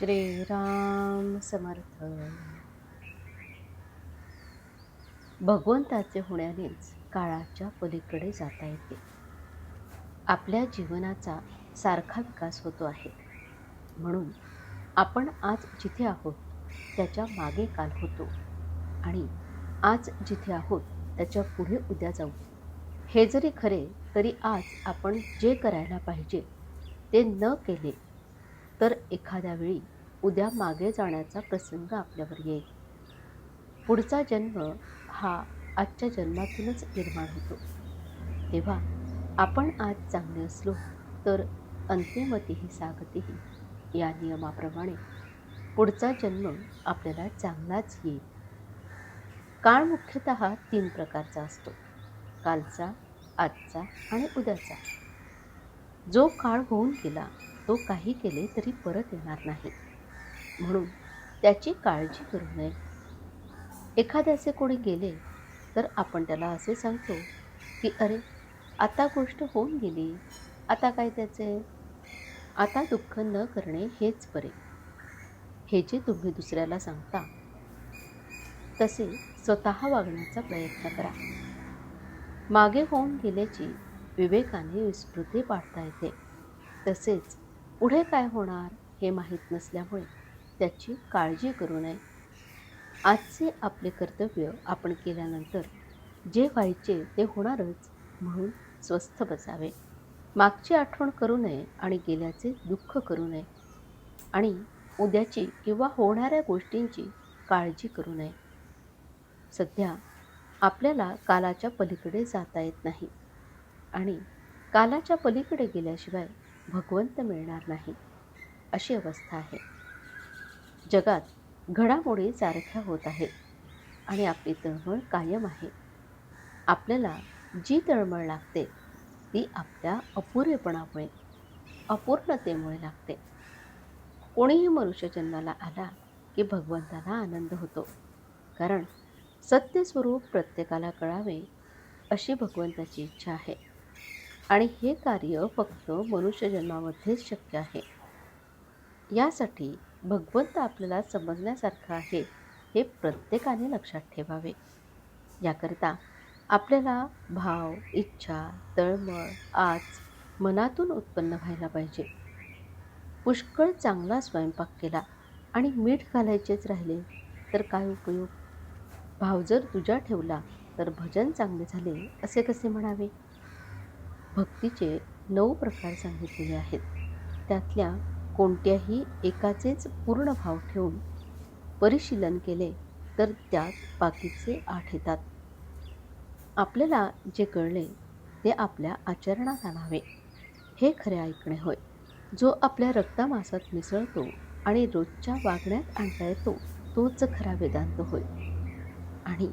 श्रीराम समर्थ. भगवंताचे होण्यानेच काळाच्या पलीकडे जाता येते. आपल्या जीवनाचा सारखा विकास होतो आहे. म्हणून आपण आज जिथे आहोत त्याच्यामागे काल होतो. आणि आज जिथे आहोत त्याच्या पुढे उद्या जाऊ. हे जरी खरे तरी आज आपण जे करायला पाहिजे ते न केले तर एखाद्या वेळी उद्या मागे जाण्याचा प्रसंग आपल्यावर येईल. पुढचा जन्म हा आजच्या जन्मातूनच निर्माण होतो. तेव्हा आपण आज चांगले असलो तर अंतिमतीही सागतीही या नियमाप्रमाणे पुढचा जन्म आपल्याला चांगलाच येईल. काळ मुख्यतः तीन प्रकारचा असतो. कालचा आजचा आणि उद्याचा. जो काळ होऊन गेला तो काही केले तरी परत येणार नाही. म्हणून त्याची काळजी करू नये. एखाद्याचे कोणी गेले तर आपण त्याला असे सांगतो की अरे आता गोष्ट होऊन गेली. आता काय त्याचे? आता दुःख न करणे हेच बरे. हे जे तुम्ही दुसऱ्याला सांगता तसे स्वतः वागण्याचा प्रयत्न करा. मागे होऊन गेल्याची विवेकाने विस्मृती पाडता येते. तसेच पुढे काय होणार हे माहीत नसल्यामुळे त्याची काळजी करू नये. आजचे आपले कर्तव्य आपण केल्यानंतर जे व्हायचे ते होणारच म्हणून स्वस्थ बसावे. मागची आठवण करू नये आणि गेल्याचे दुःख करू नये. आणि उद्याची किंवा होणाऱ्या गोष्टींची काळजी करू नये. सध्या आपल्याला कालाच्या पलीकडे जाता येत नाही आणि कालाच्या पलीकडे गेल्याशिवाय भगवंत मिळणार नाही. अशी अवस्था आहे. जगात घडामोडी सारख्या होत आहे आणि आपली तळमळ कायम आहे. आपल्याला जी तळमळ लागते ती आपल्या अपुरेपणामुळे अपूर्णतेमुळे लागते. कोणीही मनुष्य जन्माला आला की भगवंताला आनंद होतो. कारण सत्यस्वरूप प्रत्येकाला कळावे अशी भगवंताची इच्छा आहे. आणि हे कार्य फक्त मनुष्यजन्मामध्येच शक्य आहे. यासाठी भगवंत आपल्याला समजण्यासारखं आहे हे प्रत्येकाने लक्षात ठेवावे. याकरता आपल्याला भाव इच्छा तळमळ आज मनातून उत्पन्न व्हायला पाहिजे. पुष्कळ चांगला स्वयंपाक केला आणि मीठ घालायचेच राहिले तर काय उपयोग? भाव जर तुझ्या ठेवला तर भजन चांगले झाले असे कसे म्हणावे? भक्तीचे नऊ प्रकार सांगितलेले आहेत. त्यातल्या कोणत्याही एकाचेच पूर्ण भाव ठेवून परिशीलन केले तर त्यात बाकीचे आठ येतात. आपल्याला जे कळले ते आपल्या आचरणात आणावे. हे खरे ऐकणे होय. जो आपल्या रक्तामासात मिसळतो आणि रोजच्या वागण्यात आणता येतो तोच खरा वेदांत होय. आणि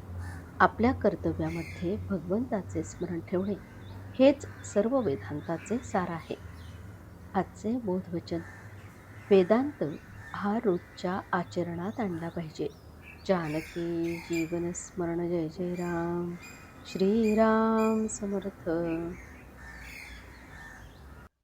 आपल्या कर्तव्यामध्ये भगवंताचे स्मरण ठेवणे हेच सर्व वेदांताचे सार आहे. आजचे बोधवचन. वेदांत हा रोजच्या आचरणात आणला पाहिजे. जानकी जीवन स्मरण जय जय राम. श्रीराम समर्थ.